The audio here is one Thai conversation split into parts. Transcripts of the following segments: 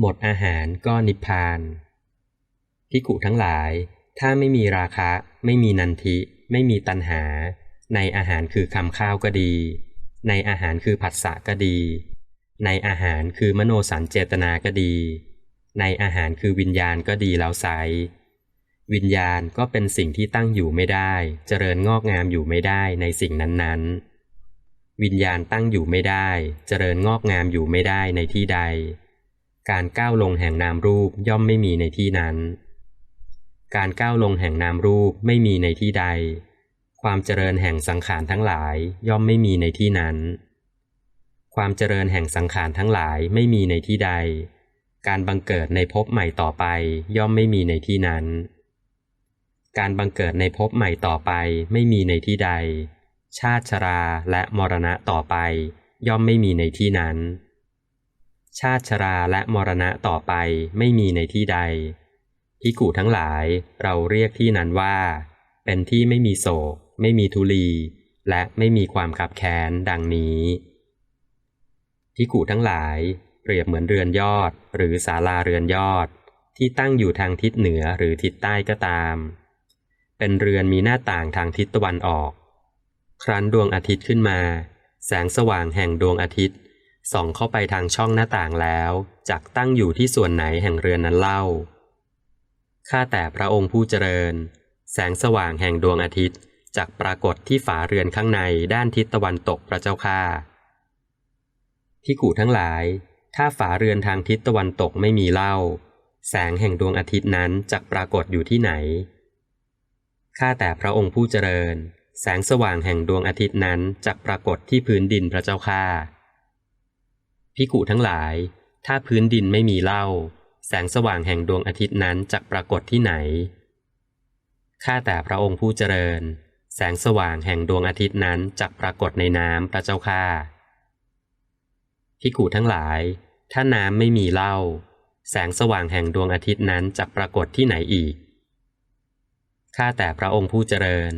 หมดอาหารก็นิพพานพิกุทั้งหลาย ถ้าไม่มีราคะ ไม่มีนันทิ ไม่มีตัณหา ในอาหารคือคำข้าวก็ดี ในอาหารคือผัสสะก็ดี ในอาหารคือมโนสัญเจตนาก็ดี ในอาหารคือวิญญาณก็ดีแล้วไซวิญญาณก็เป็นสิ่งที่ตั้งอยู่ไม่ได้ เจริญงอกงามอยู่ไม่ได้ในสิ่งนั้นๆ วิญญาณตั้งอยู่ไม่ได้ เจริญงอกงามอยู่ไม่ได้ในที่ใด การก้าวลงแห่งนามรูปย่อมไม่มีในที่นั้น การก้าวลงแห่งนามรูปไม่มีในที่ใด ความเจริญแห่งสังขารทั้งหลายย่อมไม่มีในที่นั้น ความเจริญแห่งสังขารทั้งหลายไม่มีในที่ใด การบังเกิดในภพใหม่ต่อไปย่อมไม่มีในที่นั้น การบังเกิดในภพใหม่ต่อไปไม่มีในที่ใด ชาติชราและมรณะต่อไป ย่อมไม่มีในที่นั้น ชาติชราและมรณะต่อไปไม่มีในที่ใดพิกูทั้งหลายเราเรียกที่นั้นว่า เป็นที่ไม่มีโศก ไม่มีทุลี และไม่มีความขับแค้นดังนี้พิกูทั้งหลายเปรียบเหมือนเรือนยอด หรือศาลาเรือนยอด ที่ตั้งอยู่ทางทิศเหนือหรือทิศใต้ก็ตาม เป็นเรือนมีหน้าต่างทางทิศตะวันออก ครั้นดวงอาทิตย์ขึ้นมา แสงสว่างแห่งดวงอาทิตย์ ส่องเข้าไปทางช่องหน้าต่างแล้วจักตั้งอยู่ที่ส่วนไหนแห่งเรือนนั้นเล่า ข้าแต่พระองค์ผู้เจริญ แสงสว่างแห่งดวงอาทิตย์จักปรากฏที่ฝาเรือนข้างในด้านทิศตะวันตกพระเจ้าค่าที่กูทั้งหลาย ถ้าฝาเรือนทางทิศตะวันตกไม่มีเล่า แสงแห่งดวงอาทิตย์นั้นจักปรากฏอยู่ที่ไหน ข้าแต่พระองค์ผู้เจริญ แสงสว่างแห่งดวงอาทิตย์นั้นจักปรากฏที่พื้นดินพระเจ้าข้า พิกุทั้งหลาย ถ้าพื้นดินไม่มีเล่า แสงสว่างแห่งดวงอาทิตย์นั้นจักปรากฏที่ไหน ข้าแต่พระองค์ผู้เจริญ แสงสว่างแห่งดวงอาทิตย์นั้นจักปรากฏในน้ำพระเจ้าข้าพิกุทั้งหลาย ถ้าน้ำไม่มีเล่า แสงสว่างแห่งดวงอาทิตย์นั้นจักปรากฏที่ไหนอีก ข้าแต่พระองค์ผู้เจริญ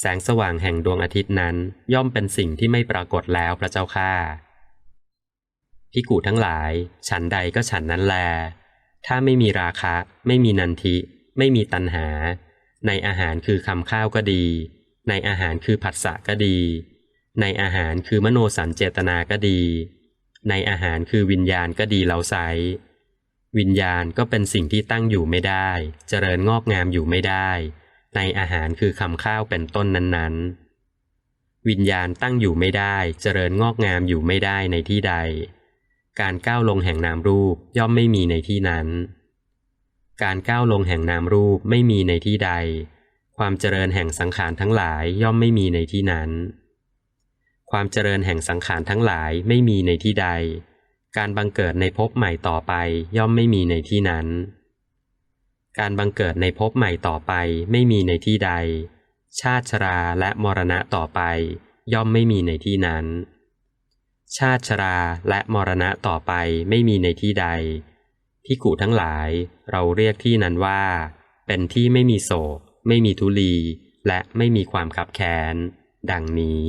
แสงสว่างแห่งดวงอาทิตย์นั้นย่อมเป็นสิ่งที่ไม่ปรากฏแล้วพระเจ้าข้า พิกูทั้งหลาย ฉันใดก็ฉันนั้นแล ถ้าไม่มีราคะ ไม่มีนันทิ ไม่มีตัณหา ในอาหารคือคำข้าวก็ดี ในอาหารคือผัสสะก็ดี ในอาหารคือมโนสัญเจตนาก็ดี ในอาหารคือวิญญาณก็ดีเหลาไซวิญญาณก็เป็นสิ่งที่ตั้งอยู่ไม่ได้ เจริญงอกงามอยู่ไม่ได้ ในอาหารคือคำข้าวเป็นต้นนั้นๆ วิญญาณตั้งอยู่ไม่ได้ เจริญงอกงามอยู่ไม่ได้ในที่ใด การก้าวลงแห่งนามรูปย่อมไม่มีในที่นั้น การก้าวลงแห่งนามรูปไม่มีในที่ใด ความเจริญแห่งสังขารทั้งหลายย่อมไม่มีในที่นั้น ความเจริญแห่งสังขารทั้งหลายไม่มีในที่ใด การบังเกิดในภพใหม่ต่อไปย่อมไม่มีในที่นั้น การบังเกิดในภพใหม่ต่อไปไม่มีในที่ใด ชาติชราและมรณะต่อไป ย่อมไม่มีในที่นั้น ชาติชราและมรณะต่อไปไม่มีในที่ใดพิกุทั้งหลายเราเรียกที่นั้นว่า เป็นที่ไม่มีโศก ไม่มีทุลี และไม่มีความขับแค้น ดังนี้